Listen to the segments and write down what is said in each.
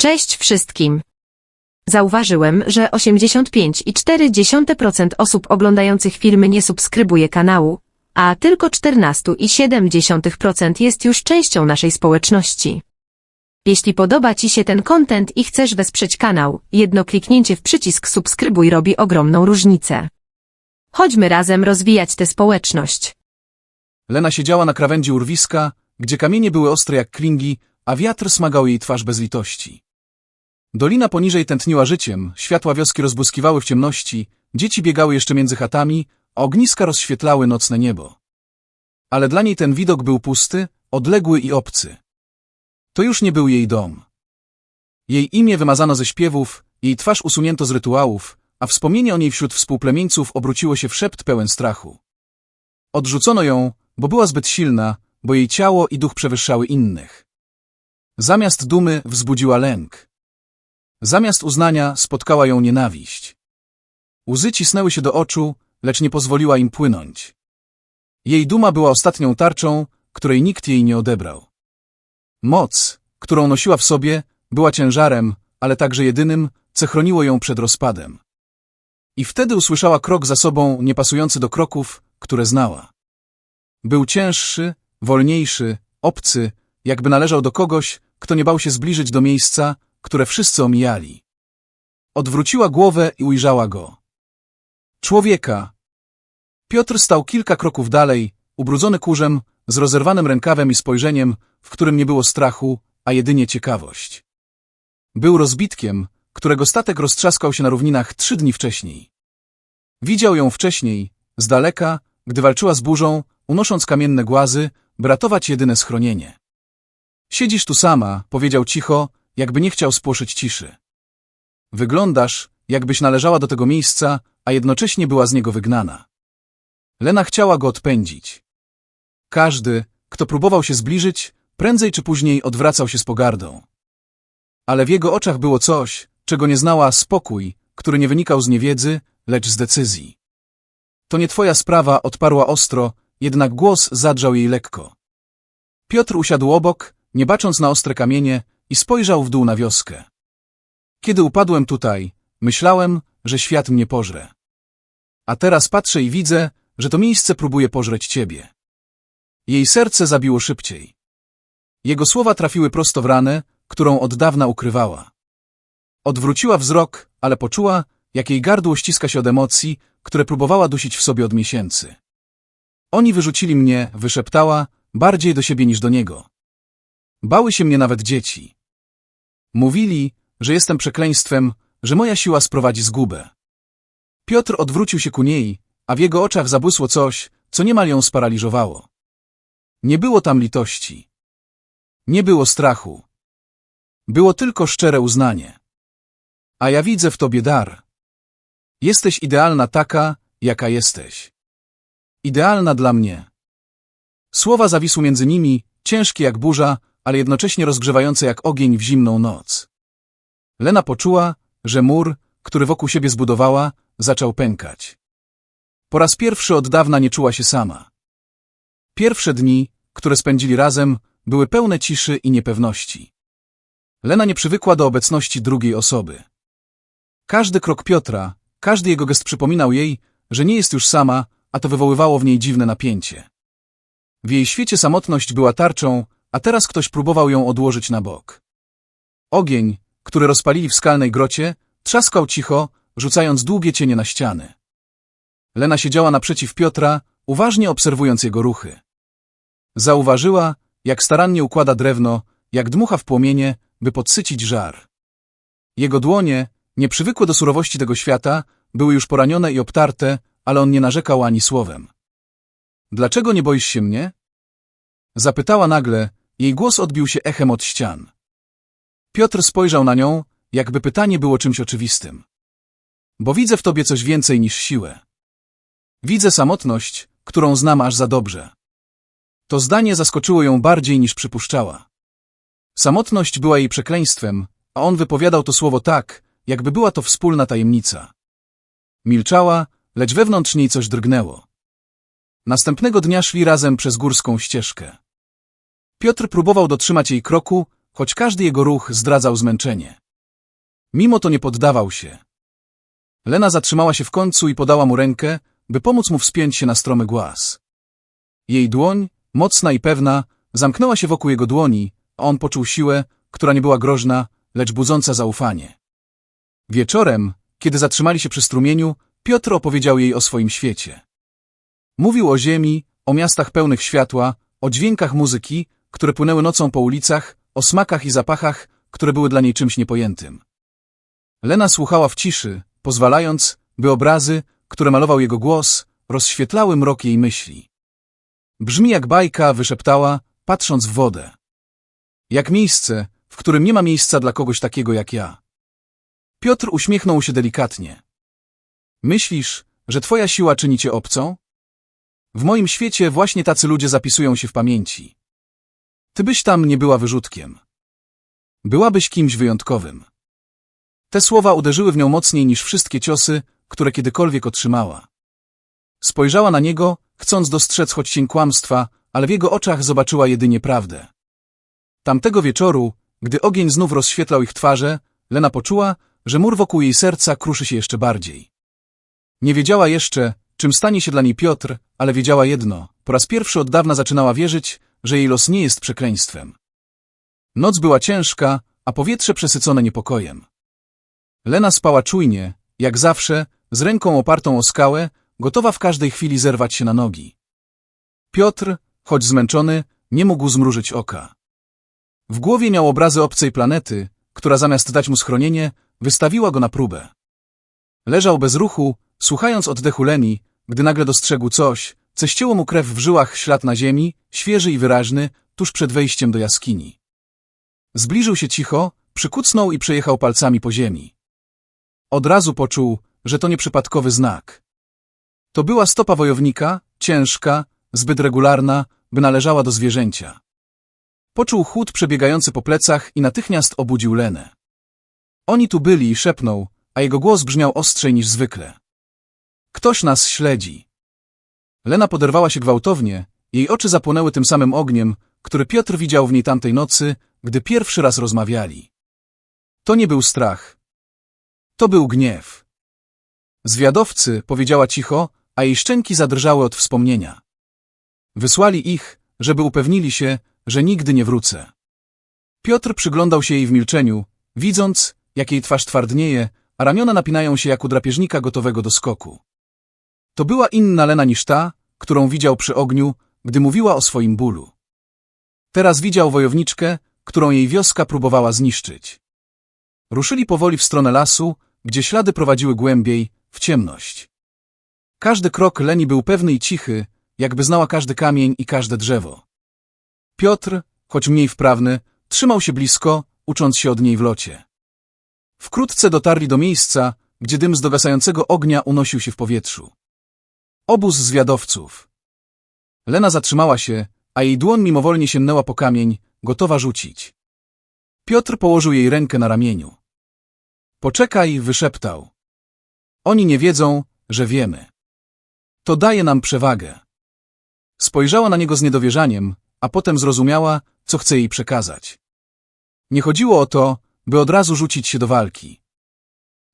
Cześć wszystkim. Zauważyłem, że 85,4% osób oglądających filmy nie subskrybuje kanału, a tylko 14,7% jest już częścią naszej społeczności. Jeśli podoba Ci się ten content i chcesz wesprzeć kanał, jedno kliknięcie w przycisk subskrybuj robi ogromną różnicę. Chodźmy razem rozwijać tę społeczność. Lena siedziała na krawędzi urwiska, gdzie kamienie były ostre jak klingi, a wiatr smagał jej twarz bez litości. Dolina poniżej tętniła życiem, światła wioski rozbłyskiwały w ciemności, dzieci biegały jeszcze między chatami, a ogniska rozświetlały nocne niebo. Ale dla niej ten widok był pusty, odległy i obcy. To już nie był jej dom. Jej imię wymazano ze śpiewów, jej twarz usunięto z rytuałów, a wspomnienie o niej wśród współplemieńców obróciło się w szept pełen strachu. Odrzucono ją, bo była zbyt silna, bo jej ciało i duch przewyższały innych. Zamiast dumy wzbudziła lęk. Zamiast uznania spotkała ją nienawiść. Łzy cisnęły się do oczu, lecz nie pozwoliła im płynąć. Jej duma była ostatnią tarczą, której nikt jej nie odebrał. Moc, którą nosiła w sobie, była ciężarem, ale także jedynym, co chroniło ją przed rozpadem. I wtedy usłyszała krok za sobą, niepasujący do kroków, które znała. Był cięższy, wolniejszy, obcy, jakby należał do kogoś, kto nie bał się zbliżyć do miejsca, które wszyscy omijali. Odwróciła głowę i ujrzała go. Człowieka. Piotr stał kilka kroków dalej, ubrudzony kurzem, z rozerwanym rękawem i spojrzeniem, w którym nie było strachu, a jedynie ciekawość. Był rozbitkiem, którego statek roztrzaskał się na równinach trzy dni wcześniej. Widział ją wcześniej, z daleka, gdy walczyła z burzą, unosząc kamienne głazy, by ratować jedyne schronienie. Siedzisz tu sama, powiedział cicho, jakby nie chciał spłoszyć ciszy. Wyglądasz, jakbyś należała do tego miejsca, a jednocześnie była z niego wygnana. Lena chciała go odpędzić. Każdy, kto próbował się zbliżyć, prędzej czy później odwracał się z pogardą. Ale w jego oczach było coś, czego nie znała spokój, który nie wynikał z niewiedzy, lecz z decyzji. To nie twoja sprawa, odparła ostro, jednak głos zadrzał jej lekko. Piotr usiadł obok, nie bacząc na ostre kamienie, i spojrzał w dół na wioskę. Kiedy upadłem tutaj, myślałem, że świat mnie pożre. A teraz patrzę i widzę, że to miejsce próbuje pożreć ciebie. Jej serce zabiło szybciej. Jego słowa trafiły prosto w ranę, którą od dawna ukrywała. Odwróciła wzrok, ale poczuła, jak jej gardło ściska się od emocji, które próbowała dusić w sobie od miesięcy. Oni wyrzucili mnie, wyszeptała, bardziej do siebie niż do niego. Bały się mnie nawet dzieci. Mówili, że jestem przekleństwem, że moja siła sprowadzi zgubę. Piotr odwrócił się ku niej, a w jego oczach zabłysło coś, co niemal ją sparaliżowało. Nie było tam litości. Nie było strachu. Było tylko szczere uznanie. A ja widzę w tobie dar. Jesteś idealna taka, jaka jesteś. Idealna dla mnie. Słowa zawisły między nimi, ciężkie jak burza, ale jednocześnie rozgrzewające jak ogień w zimną noc. Lena poczuła, że mur, który wokół siebie zbudowała, zaczął pękać. Po raz pierwszy od dawna nie czuła się sama. Pierwsze dni, które spędzili razem, były pełne ciszy i niepewności. Lena nie przywykła do obecności drugiej osoby. Każdy krok Piotra, każdy jego gest przypominał jej, że nie jest już sama, a to wywoływało w niej dziwne napięcie. W jej świecie samotność była tarczą, a teraz ktoś próbował ją odłożyć na bok. Ogień, który rozpalili w skalnej grocie, trzaskał cicho, rzucając długie cienie na ściany. Lena siedziała naprzeciw Piotra, uważnie obserwując jego ruchy. Zauważyła, jak starannie układa drewno, jak dmucha w płomienie, by podsycić żar. Jego dłonie, nieprzywykłe do surowości tego świata, były już poranione i obtarte, ale on nie narzekał ani słowem. Dlaczego nie boisz się mnie? Zapytała nagle, jej głos odbił się echem od ścian. Piotr spojrzał na nią, jakby pytanie było czymś oczywistym. Bo widzę w tobie coś więcej niż siłę. Widzę samotność, którą znam aż za dobrze. To zdanie zaskoczyło ją bardziej niż przypuszczała. Samotność była jej przekleństwem, a on wypowiadał to słowo tak, jakby była to wspólna tajemnica. Milczała, lecz wewnątrz niej coś drgnęło. Następnego dnia szli razem przez górską ścieżkę. Piotr próbował dotrzymać jej kroku, choć każdy jego ruch zdradzał zmęczenie. Mimo to nie poddawał się. Lena zatrzymała się w końcu i podała mu rękę, by pomóc mu wspiąć się na stromy głaz. Jej dłoń, mocna i pewna, zamknęła się wokół jego dłoni, a on poczuł siłę, która nie była groźna, lecz budząca zaufanie. Wieczorem, kiedy zatrzymali się przy strumieniu, Piotr opowiedział jej o swoim świecie. Mówił o ziemi, o miastach pełnych światła, o dźwiękach muzyki, które płynęły nocą po ulicach, o smakach i zapachach, które były dla niej czymś niepojętym. Lena słuchała w ciszy, pozwalając, by obrazy, które malował jego głos, rozświetlały mrok jej myśli. Brzmi jak bajka, wyszeptała, patrząc w wodę. Jak miejsce, w którym nie ma miejsca dla kogoś takiego jak ja. Piotr uśmiechnął się delikatnie. Myślisz, że twoja siła czyni cię obcą? W moim świecie właśnie tacy ludzie zapisują się w pamięci. Ty byś tam nie była wyrzutkiem. Byłabyś kimś wyjątkowym. Te słowa uderzyły w nią mocniej niż wszystkie ciosy, które kiedykolwiek otrzymała. Spojrzała na niego, chcąc dostrzec choć cień kłamstwa, ale w jego oczach zobaczyła jedynie prawdę. Tamtego wieczoru, gdy ogień znów rozświetlał ich twarze, Lena poczuła, że mur wokół jej serca kruszy się jeszcze bardziej. Nie wiedziała jeszcze, czym stanie się dla niej Piotr, ale wiedziała jedno, po raz pierwszy od dawna zaczynała wierzyć, że jej los nie jest przekleństwem. Noc była ciężka, a powietrze przesycone niepokojem. Lena spała czujnie, jak zawsze, z ręką opartą o skałę, gotowa w każdej chwili zerwać się na nogi. Piotr, choć zmęczony, nie mógł zmrużyć oka. W głowie miał obrazy obcej planety, która zamiast dać mu schronienie, wystawiła go na próbę. Leżał bez ruchu, słuchając oddechu Leni, gdy nagle dostrzegł coś, co ścięło mu krew w żyłach ślad na ziemi, świeży i wyraźny, tuż przed wejściem do jaskini. Zbliżył się cicho, przykucnął i przejechał palcami po ziemi. Od razu poczuł, że to nieprzypadkowy znak. To była stopa wojownika, ciężka, zbyt regularna, by należała do zwierzęcia. Poczuł chłód przebiegający po plecach i natychmiast obudził Lenę. Oni tu byli i szepnął, a jego głos brzmiał ostrzej niż zwykle. Ktoś nas śledzi. Lena poderwała się gwałtownie, jej oczy zapłonęły tym samym ogniem, który Piotr widział w niej tamtej nocy, gdy pierwszy raz rozmawiali. To nie był strach. To był gniew. Zwiadowcy, powiedziała cicho, a jej szczęki zadrżały od wspomnienia. Wysłali ich, żeby upewnili się, że nigdy nie wrócę. Piotr przyglądał się jej w milczeniu, widząc, jak jej twarz twardnieje, a ramiona napinają się jak u drapieżnika gotowego do skoku. To była inna Lena niż ta, którą widział przy ogniu, gdy mówiła o swoim bólu. Teraz widział wojowniczkę, którą jej wioska próbowała zniszczyć. Ruszyli powoli w stronę lasu, gdzie ślady prowadziły głębiej, w ciemność. Każdy krok Leni był pewny i cichy, jakby znała każdy kamień i każde drzewo. Piotr, choć mniej wprawny, trzymał się blisko, ucząc się od niej w locie. Wkrótce dotarli do miejsca, gdzie dym z dogasającego ognia unosił się w powietrzu. Obóz zwiadowców. Lena zatrzymała się, a jej dłoń mimowolnie sięgnęła po kamień, gotowa rzucić. Piotr położył jej rękę na ramieniu. Poczekaj, wyszeptał. Oni nie wiedzą, że wiemy. To daje nam przewagę. Spojrzała na niego z niedowierzaniem, a potem zrozumiała, co chce jej przekazać. Nie chodziło o to, by od razu rzucić się do walki.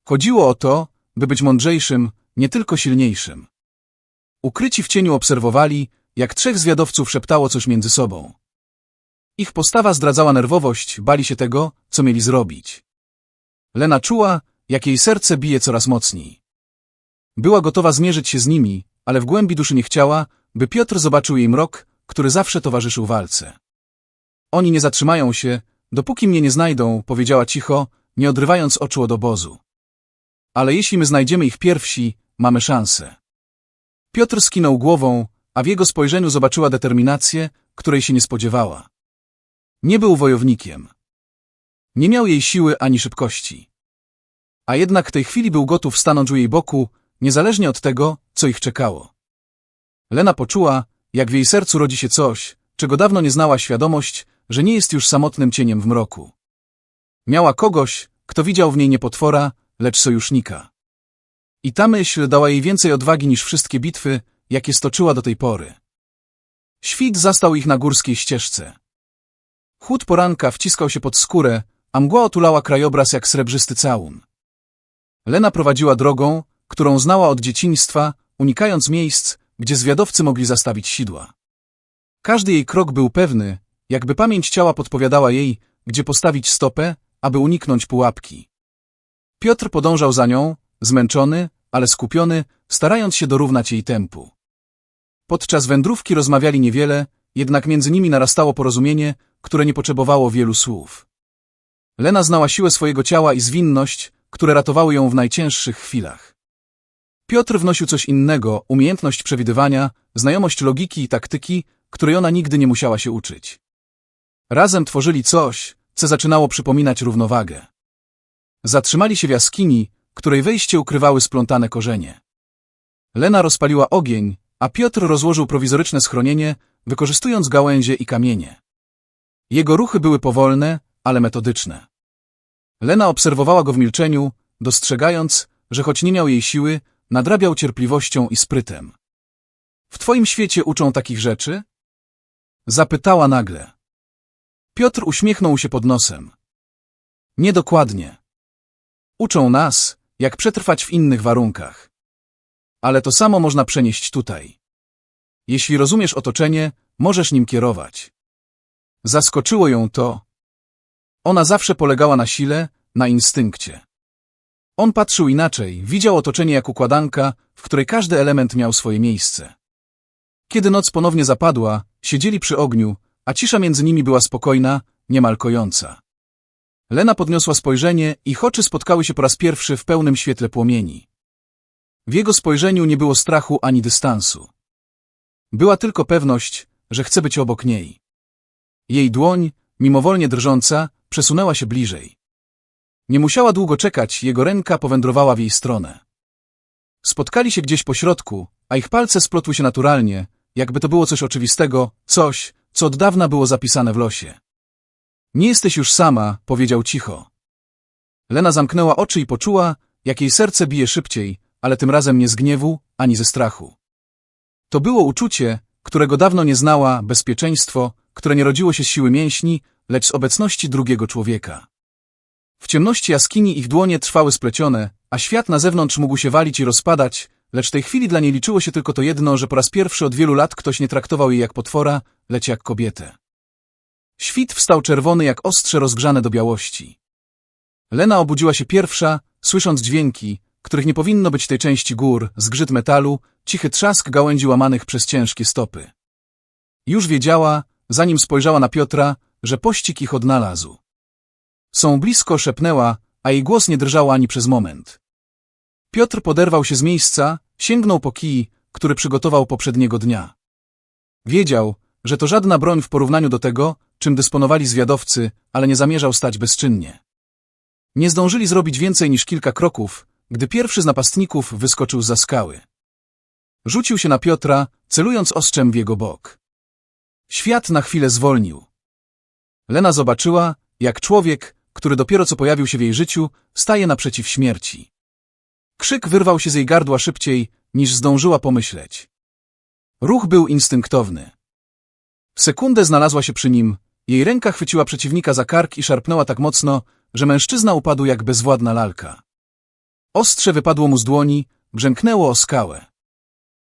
Chodziło o to, by być mądrzejszym, nie tylko silniejszym. Ukryci w cieniu obserwowali, jak trzech zwiadowców szeptało coś między sobą. Ich postawa zdradzała nerwowość, bali się tego, co mieli zrobić. Lena czuła, jak jej serce bije coraz mocniej. Była gotowa zmierzyć się z nimi, ale w głębi duszy nie chciała, by Piotr zobaczył jej mrok, który zawsze towarzyszył walce. Oni nie zatrzymają się, dopóki mnie nie znajdą, powiedziała cicho, nie odrywając oczu od obozu. Ale jeśli my znajdziemy ich pierwsi, mamy szansę. Piotr skinął głową, a w jego spojrzeniu zobaczyła determinację, której się nie spodziewała. Nie był wojownikiem. Nie miał jej siły ani szybkości. A jednak w tej chwili był gotów stanąć u jej boku, niezależnie od tego, co ich czekało. Lena poczuła, jak w jej sercu rodzi się coś, czego dawno nie znała świadomość, że nie jest już samotnym cieniem w mroku. Miała kogoś, kto widział w niej nie potwora, lecz sojusznika. I ta myśl dała jej więcej odwagi niż wszystkie bitwy, jakie stoczyła do tej pory. Świt zastał ich na górskiej ścieżce. Chłód poranka wciskał się pod skórę, a mgła otulała krajobraz jak srebrzysty całun. Lena prowadziła drogą, którą znała od dzieciństwa, unikając miejsc, gdzie zwiadowcy mogli zastawić sidła. Każdy jej krok był pewny, jakby pamięć ciała podpowiadała jej, gdzie postawić stopę, aby uniknąć pułapki. Piotr podążał za nią, zmęczony, ale skupiony, starając się dorównać jej tempu. Podczas wędrówki rozmawiali niewiele, jednak między nimi narastało porozumienie, które nie potrzebowało wielu słów. Lena znała siłę swojego ciała i zwinność, które ratowały ją w najcięższych chwilach. Piotr wnosił coś innego, umiejętność przewidywania, znajomość logiki i taktyki, której ona nigdy nie musiała się uczyć. Razem tworzyli coś, co zaczynało przypominać równowagę. Zatrzymali się w jaskini, której wejście ukrywały splątane korzenie. Lena rozpaliła ogień, a Piotr rozłożył prowizoryczne schronienie, wykorzystując gałęzie i kamienie. Jego ruchy były powolne, ale metodyczne. Lena obserwowała go w milczeniu, dostrzegając, że choć nie miał jej siły, nadrabiał cierpliwością i sprytem. W twoim świecie uczą takich rzeczy? Zapytała nagle. Piotr uśmiechnął się pod nosem. Niedokładnie. Uczą nas, jak przetrwać w innych warunkach. Ale to samo można przenieść tutaj. Jeśli rozumiesz otoczenie, możesz nim kierować. Zaskoczyło ją to. Ona zawsze polegała na sile, na instynkcie. On patrzył inaczej, widział otoczenie jak układanka, w której każdy element miał swoje miejsce. Kiedy noc ponownie zapadła, siedzieli przy ogniu, a cisza między nimi była spokojna, niemal kojąca. Lena podniosła spojrzenie, ich oczy spotkały się po raz pierwszy w pełnym świetle płomieni. W jego spojrzeniu nie było strachu ani dystansu. Była tylko pewność, że chce być obok niej. Jej dłoń, mimowolnie drżąca, przesunęła się bliżej. Nie musiała długo czekać, jego ręka powędrowała w jej stronę. Spotkali się gdzieś po środku, a ich palce splotły się naturalnie, jakby to było coś oczywistego, coś, co od dawna było zapisane w losie. Nie jesteś już sama, powiedział cicho. Lena zamknęła oczy i poczuła, jak jej serce bije szybciej, ale tym razem nie z gniewu, ani ze strachu. To było uczucie, którego dawno nie znała, bezpieczeństwo, które nie rodziło się z siły mięśni, lecz z obecności drugiego człowieka. W ciemności jaskini ich dłonie trwały splecione, a świat na zewnątrz mógł się walić i rozpadać, lecz tej chwili dla niej liczyło się tylko to jedno, że po raz pierwszy od wielu lat ktoś nie traktował jej jak potwora, lecz jak kobietę. Świt wstał czerwony jak ostrze rozgrzane do białości. Lena obudziła się pierwsza, słysząc dźwięki, których nie powinno być tej części gór, zgrzyt metalu, cichy trzask gałęzi łamanych przez ciężkie stopy. Już wiedziała, zanim spojrzała na Piotra, że pościg ich odnalazł. Są blisko, szepnęła, a jej głos nie drżał ani przez moment. Piotr poderwał się z miejsca, sięgnął po kij, który przygotował poprzedniego dnia. Wiedział, że to żadna broń w porównaniu do tego, czym dysponowali zwiadowcy, ale nie zamierzał stać bezczynnie. Nie zdążyli zrobić więcej niż kilka kroków, gdy pierwszy z napastników wyskoczył za skały. Rzucił się na Piotra, celując ostrzem w jego bok. Świat na chwilę zwolnił. Lena zobaczyła, jak człowiek, który dopiero co pojawił się w jej życiu, staje naprzeciw śmierci. Krzyk wyrwał się z jej gardła szybciej, niż zdążyła pomyśleć. Ruch był instynktowny. W sekundę znalazła się przy nim, jej ręka chwyciła przeciwnika za kark i szarpnęła tak mocno, że mężczyzna upadł jak bezwładna lalka. Ostrze wypadło mu z dłoni, brzęknęło o skałę.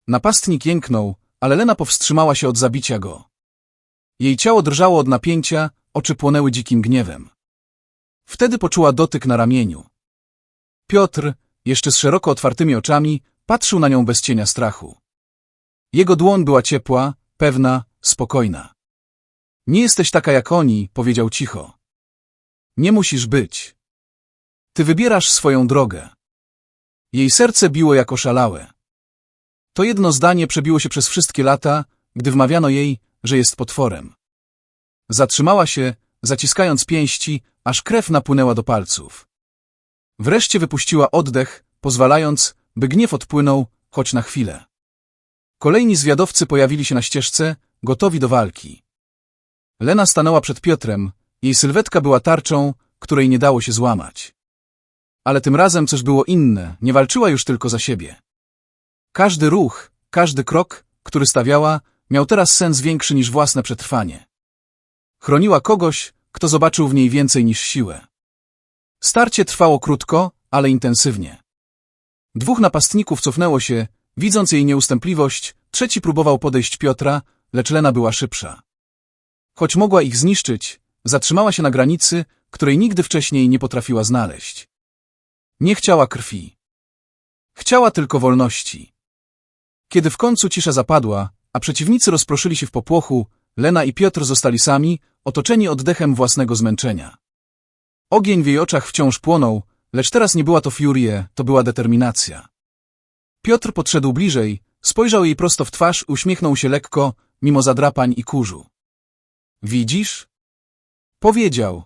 Napastnik jęknął, ale Lena powstrzymała się od zabicia go. Jej ciało drżało od napięcia, oczy płonęły dzikim gniewem. Wtedy poczuła dotyk na ramieniu. Piotr, jeszcze z szeroko otwartymi oczami, patrzył na nią bez cienia strachu. Jego dłoń była ciepła, pewna, spokojna. Nie jesteś taka jak oni, powiedział cicho. Nie musisz być. Ty wybierasz swoją drogę. Jej serce biło jak oszalałe. To jedno zdanie przebiło się przez wszystkie lata, gdy wmawiano jej, że jest potworem. Zatrzymała się, zaciskając pięści, aż krew napłynęła do palców. Wreszcie wypuściła oddech, pozwalając, by gniew odpłynął, choć na chwilę. Kolejni zwiadowcy pojawili się na ścieżce, gotowi do walki. Lena stanęła przed Piotrem, jej sylwetka była tarczą, której nie dało się złamać. Ale tym razem coś było inne, nie walczyła już tylko za siebie. Każdy ruch, każdy krok, który stawiała, miał teraz sens większy niż własne przetrwanie. Chroniła kogoś, kto zobaczył w niej więcej niż siłę. Starcie trwało krótko, ale intensywnie. Dwóch napastników cofnęło się, widząc jej nieustępliwość, trzeci próbował podejść Piotra, lecz Lena była szybsza. Choć mogła ich zniszczyć, zatrzymała się na granicy, której nigdy wcześniej nie potrafiła znaleźć. Nie chciała krwi. Chciała tylko wolności. Kiedy w końcu cisza zapadła, a przeciwnicy rozproszyli się w popłochu, Lena i Piotr zostali sami, otoczeni oddechem własnego zmęczenia. Ogień w jej oczach wciąż płonął, lecz teraz nie była to furie, to była determinacja. Piotr podszedł bliżej, spojrzał jej prosto w twarz, uśmiechnął się lekko, mimo zadrapań i kurzu. Widzisz? Powiedział.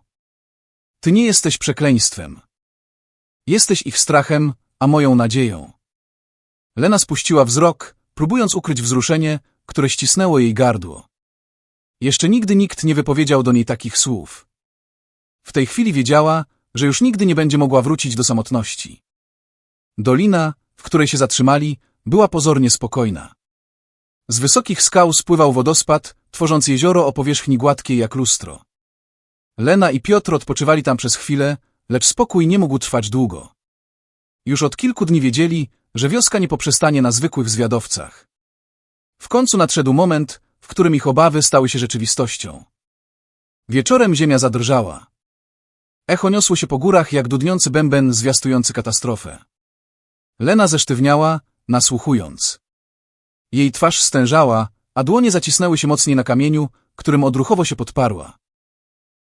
Ty nie jesteś przekleństwem. Jesteś ich strachem, a moją nadzieją. Lena spuściła wzrok, próbując ukryć wzruszenie, które ścisnęło jej gardło. Jeszcze nigdy nikt nie wypowiedział do niej takich słów. W tej chwili wiedziała, że już nigdy nie będzie mogła wrócić do samotności. Dolina, w której się zatrzymali, była pozornie spokojna. Z wysokich skał spływał wodospad, tworząc jezioro o powierzchni gładkiej jak lustro. Lena i Piotr odpoczywali tam przez chwilę, lecz spokój nie mógł trwać długo. Już od kilku dni wiedzieli, że wioska nie poprzestanie na zwykłych zwiadowcach. W końcu nadszedł moment, w którym ich obawy stały się rzeczywistością. Wieczorem ziemia zadrżała. Echo niosło się po górach jak dudniący bęben zwiastujący katastrofę. Lena zesztywniała, nasłuchując. Jej twarz stężała, a dłonie zacisnęły się mocniej na kamieniu, którym odruchowo się podparła.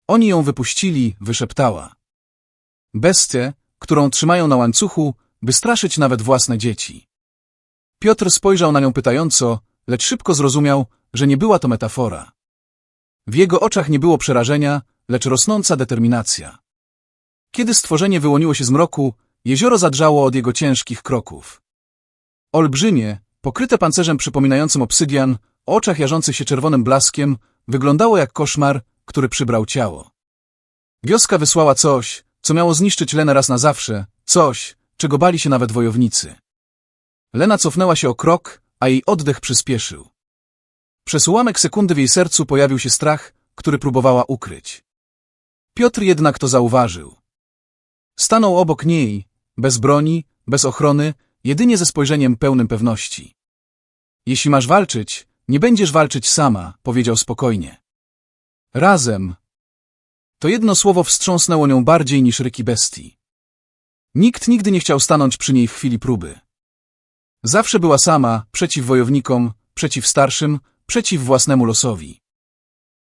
Oni ją wypuścili, wyszeptała. Bestię, którą trzymają na łańcuchu, by straszyć nawet własne dzieci. Piotr spojrzał na nią pytająco, lecz szybko zrozumiał, że nie była to metafora. W jego oczach nie było przerażenia, lecz rosnąca determinacja. Kiedy stworzenie wyłoniło się z mroku, jezioro zadrżało od jego ciężkich kroków. Olbrzymie, pokryte pancerzem przypominającym obsydian, oczach jarzących się czerwonym blaskiem, wyglądało jak koszmar, który przybrał ciało. Wioska wysłała coś, co miało zniszczyć Lenę raz na zawsze, coś, czego bali się nawet wojownicy. Lena cofnęła się o krok, a jej oddech przyspieszył. Przez ułamek sekundy w jej sercu pojawił się strach, który próbowała ukryć. Piotr jednak to zauważył. Stanął obok niej, bez broni, bez ochrony, jedynie ze spojrzeniem pełnym pewności. Jeśli masz walczyć, nie będziesz walczyć sama, powiedział spokojnie. Razem. To jedno słowo wstrząsnęło nią bardziej niż ryki bestii. Nikt nigdy nie chciał stanąć przy niej w chwili próby. Zawsze była sama, przeciw wojownikom, przeciw starszym, przeciw własnemu losowi.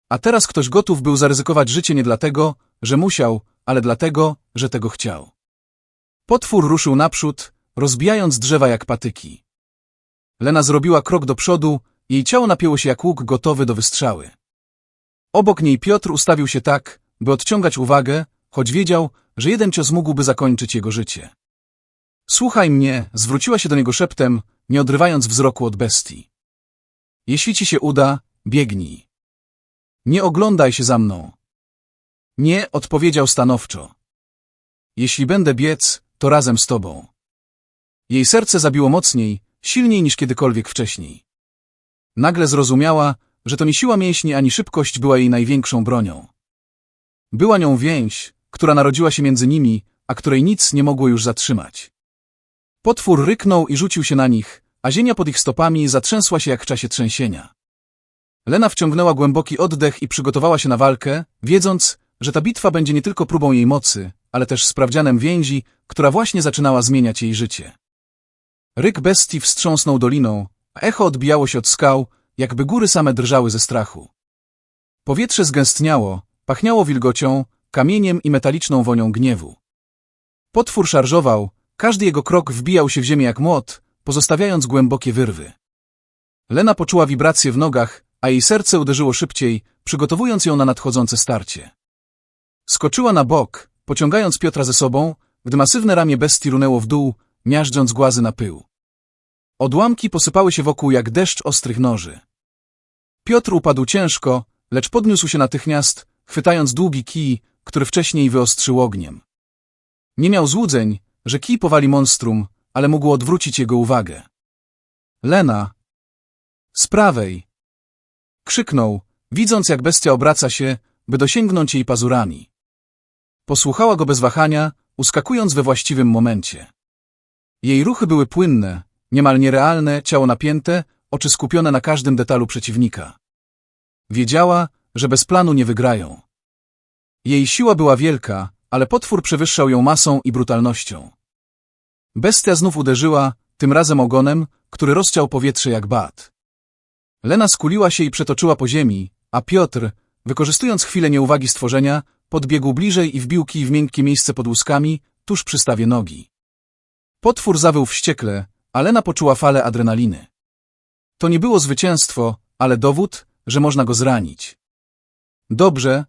A teraz ktoś gotów był zaryzykować życie nie dlatego, że musiał, ale dlatego, że tego chciał. Potwór ruszył naprzód, rozbijając drzewa jak patyki. Lena zrobiła krok do przodu, jej ciało napięło się jak łuk gotowy do wystrzały. Obok niej Piotr ustawił się tak, by odciągać uwagę, choć wiedział, że jeden cios mógłby zakończyć jego życie. Słuchaj mnie, zwróciła się do niego szeptem, nie odrywając wzroku od bestii. Jeśli ci się uda, biegnij. Nie oglądaj się za mną. Nie, odpowiedział stanowczo. Jeśli będę biec, to razem z tobą. Jej serce zabiło mocniej, silniej niż kiedykolwiek wcześniej. Nagle zrozumiała, że to nie siła mięśni ani szybkość była jej największą bronią. Była nią więź, która narodziła się między nimi, a której nic nie mogło już zatrzymać. Potwór ryknął i rzucił się na nich, a ziemia pod ich stopami zatrzęsła się jak w czasie trzęsienia. Lena wciągnęła głęboki oddech i przygotowała się na walkę, wiedząc, że ta bitwa będzie nie tylko próbą jej mocy, ale też sprawdzianem więzi, która właśnie zaczynała zmieniać jej życie. Ryk bestii wstrząsnął doliną, echo odbijało się od skał, jakby góry same drżały ze strachu. Powietrze zgęstniało, pachniało wilgocią, kamieniem i metaliczną wonią gniewu. Potwór szarżował, każdy jego krok wbijał się w ziemię jak młot, pozostawiając głębokie wyrwy. Lena poczuła wibracje w nogach, a jej serce uderzyło szybciej, przygotowując ją na nadchodzące starcie. Skoczyła na bok, pociągając Piotra ze sobą, gdy masywne ramię bestii runęło w dół, miażdżąc głazy na pył. Odłamki posypały się wokół jak deszcz ostrych noży. Piotr upadł ciężko, lecz podniósł się natychmiast, chwytając długi kij, który wcześniej wyostrzył ogniem. Nie miał złudzeń, że kij powali monstrum, ale mógł odwrócić jego uwagę. Lena! Z prawej! Krzyknął, widząc jak bestia obraca się, by dosięgnąć jej pazurami. Posłuchała go bez wahania, uskakując we właściwym momencie. Jej ruchy były płynne, niemal nierealne, ciało napięte, oczy skupione na każdym detalu przeciwnika. Wiedziała, że bez planu nie wygrają. Jej siła była wielka, ale potwór przewyższał ją masą i brutalnością. Bestia znów uderzyła, tym razem ogonem, który rozciął powietrze jak bat. Lena skuliła się i przetoczyła po ziemi, a Piotr, wykorzystując chwilę nieuwagi stworzenia, podbiegł bliżej i wbił kij w miękkie miejsce pod łuskami, tuż przy stawie nogi. Potwór zawył wściekle, a Lena poczuła falę adrenaliny. To nie było zwycięstwo, ale dowód, że można go zranić. Dobrze,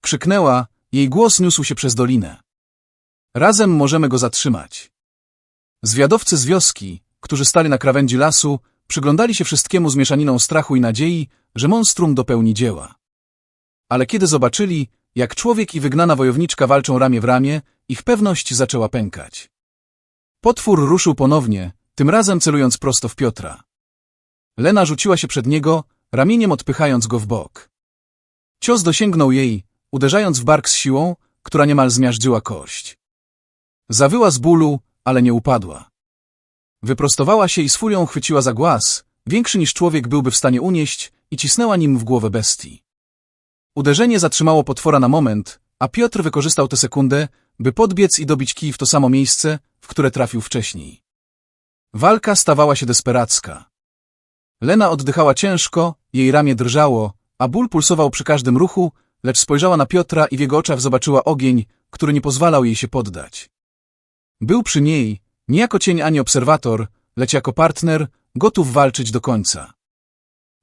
krzyknęła, jej głos niósł się przez dolinę. Razem możemy go zatrzymać. Zwiadowcy z wioski, którzy stali na krawędzi lasu, przyglądali się wszystkiemu z mieszaniną strachu i nadziei, że monstrum dopełni dzieła. Ale kiedy zobaczyli, jak człowiek i wygnana wojowniczka walczą ramię w ramię, ich pewność zaczęła pękać. Potwór ruszył ponownie, tym razem celując prosto w Piotra. Lena rzuciła się przed niego, ramieniem odpychając go w bok. Cios dosięgnął jej, uderzając w bark z siłą, która niemal zmiażdżyła kość. Zawyła z bólu, ale nie upadła. Wyprostowała się i z furią chwyciła za głaz, większy niż człowiek byłby w stanie unieść, i cisnęła nim w głowę bestii. Uderzenie zatrzymało potwora na moment, a Piotr wykorzystał tę sekundę, by podbiec i dobić kij w to samo miejsce, w które trafił wcześniej. Walka stawała się desperacka. Lena oddychała ciężko, jej ramię drżało, a ból pulsował przy każdym ruchu, lecz spojrzała na Piotra i w jego oczach zobaczyła ogień, który nie pozwalał jej się poddać. Był przy niej, nie jako cień ani obserwator, lecz jako partner, gotów walczyć do końca.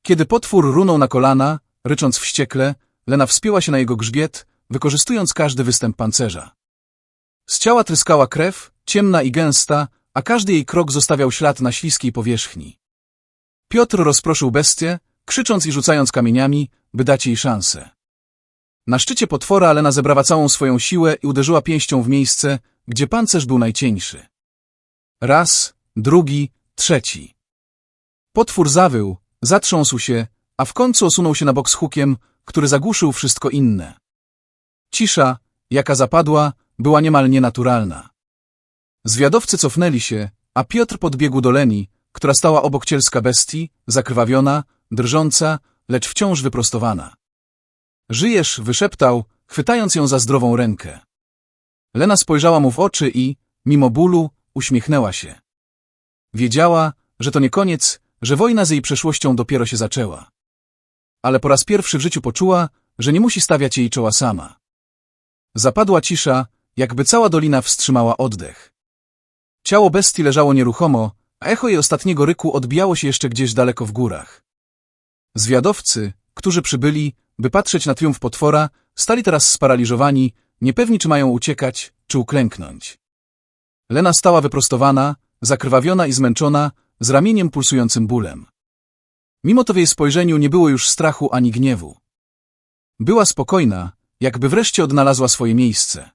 Kiedy potwór runął na kolana, rycząc wściekle, Lena wspięła się na jego grzbiet, wykorzystując każdy występ pancerza. Z ciała tryskała krew, ciemna i gęsta, a każdy jej krok zostawiał ślad na śliskiej powierzchni. Piotr rozproszył bestię, krzycząc i rzucając kamieniami, by dać jej szansę. Na szczycie potwora Lena zebrała całą swoją siłę i uderzyła pięścią w miejsce, gdzie pancerz był najcieńszy. Raz, drugi, trzeci. Potwór zawył, zatrząsł się, a w końcu osunął się na bok z hukiem, który zagłuszył wszystko inne. Cisza, jaka zapadła, była niemal nienaturalna. Zwiadowcy cofnęli się, a Piotr podbiegł do Leni, która stała obok cielska bestii, zakrwawiona, drżąca, lecz wciąż wyprostowana. Żyjesz, wyszeptał, chwytając ją za zdrową rękę. Lena spojrzała mu w oczy i, mimo bólu, uśmiechnęła się. Wiedziała, że to nie koniec, że wojna z jej przeszłością dopiero się zaczęła. Ale po raz pierwszy w życiu poczuła, że nie musi stawiać jej czoła sama. Zapadła cisza, jakby cała dolina wstrzymała oddech. Ciało bestii leżało nieruchomo, a echo jej ostatniego ryku odbijało się jeszcze gdzieś daleko w górach. Zwiadowcy, którzy przybyli, by patrzeć na triumf potwora, stali teraz sparaliżowani, niepewni czy mają uciekać, czy uklęknąć. Lena stała wyprostowana, zakrwawiona i zmęczona, z ramieniem pulsującym bólem. Mimo to w jej spojrzeniu nie było już strachu ani gniewu. Była spokojna, jakby wreszcie odnalazła swoje miejsce.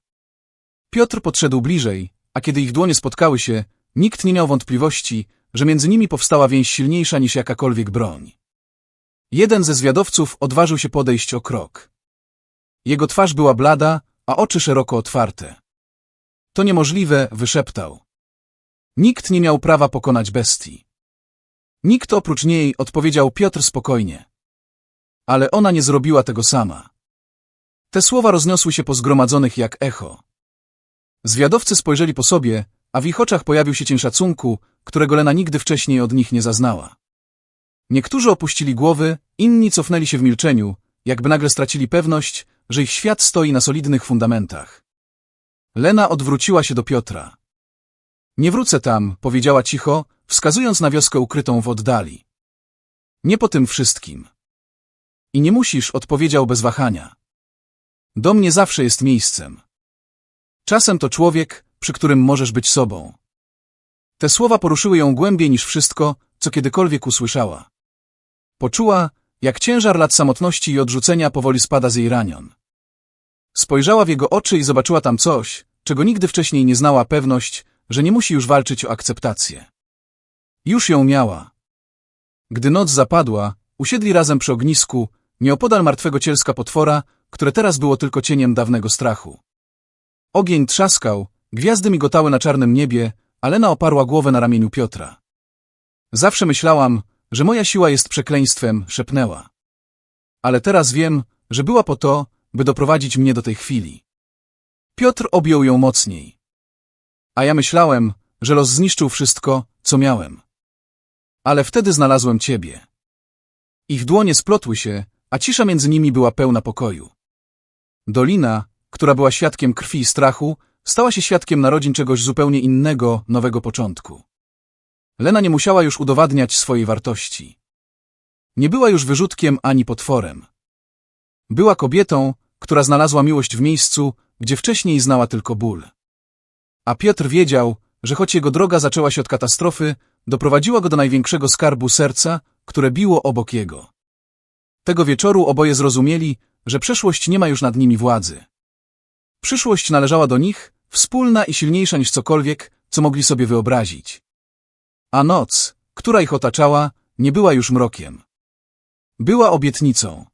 Piotr podszedł bliżej, a kiedy ich dłonie spotkały się, nikt nie miał wątpliwości, że między nimi powstała więź silniejsza niż jakakolwiek broń. Jeden ze zwiadowców odważył się podejść o krok. Jego twarz była blada, a oczy szeroko otwarte. To niemożliwe, wyszeptał. Nikt nie miał prawa pokonać bestii. Nikt oprócz niej, odpowiedział Piotr spokojnie. Ale ona nie zrobiła tego sama. Te słowa rozniosły się po zgromadzonych jak echo. Zwiadowcy spojrzeli po sobie, a w ich oczach pojawił się cień szacunku, którego Lena nigdy wcześniej od nich nie zaznała. Niektórzy opuścili głowy, inni cofnęli się w milczeniu, jakby nagle stracili pewność, że ich świat stoi na solidnych fundamentach. Lena odwróciła się do Piotra. Nie wrócę tam, powiedziała cicho, wskazując na wioskę ukrytą w oddali. Nie po tym wszystkim. I nie musisz, odpowiedział bez wahania. Do mnie zawsze jest miejscem. Czasem to człowiek, przy którym możesz być sobą. Te słowa poruszyły ją głębiej niż wszystko, co kiedykolwiek usłyszała. Poczuła, jak ciężar lat samotności i odrzucenia powoli spada z jej ranion. Spojrzała w jego oczy i zobaczyła tam coś, czego nigdy wcześniej nie znała pewność, że nie musi już walczyć o akceptację. Już ją miała. Gdy noc zapadła, usiedli razem przy ognisku, nieopodal martwego cielska potwora, które teraz było tylko cieniem dawnego strachu. Ogień trzaskał, gwiazdy migotały na czarnym niebie, a Lena oparła głowę na ramieniu Piotra. Zawsze myślałam, że moja siła jest przekleństwem, szepnęła. Ale teraz wiem, że była po to, by doprowadzić mnie do tej chwili. Piotr objął ją mocniej. A ja myślałem, że los zniszczył wszystko, co miałem. Ale wtedy znalazłem ciebie. Ich dłonie splotły się, a cisza między nimi była pełna pokoju. Dolina, która była świadkiem krwi i strachu, stała się świadkiem narodzin czegoś zupełnie innego, nowego początku. Lena nie musiała już udowadniać swojej wartości. Nie była już wyrzutkiem ani potworem. Była kobietą, która znalazła miłość w miejscu, gdzie wcześniej znała tylko ból. A Piotr wiedział, że choć jego droga zaczęła się od katastrofy, doprowadziła go do największego skarbu serca, które biło obok jego. Tego wieczoru oboje zrozumieli, że przeszłość nie ma już nad nimi władzy. Przyszłość należała do nich, wspólna i silniejsza niż cokolwiek, co mogli sobie wyobrazić. A noc, która ich otaczała, nie była już mrokiem. Była obietnicą.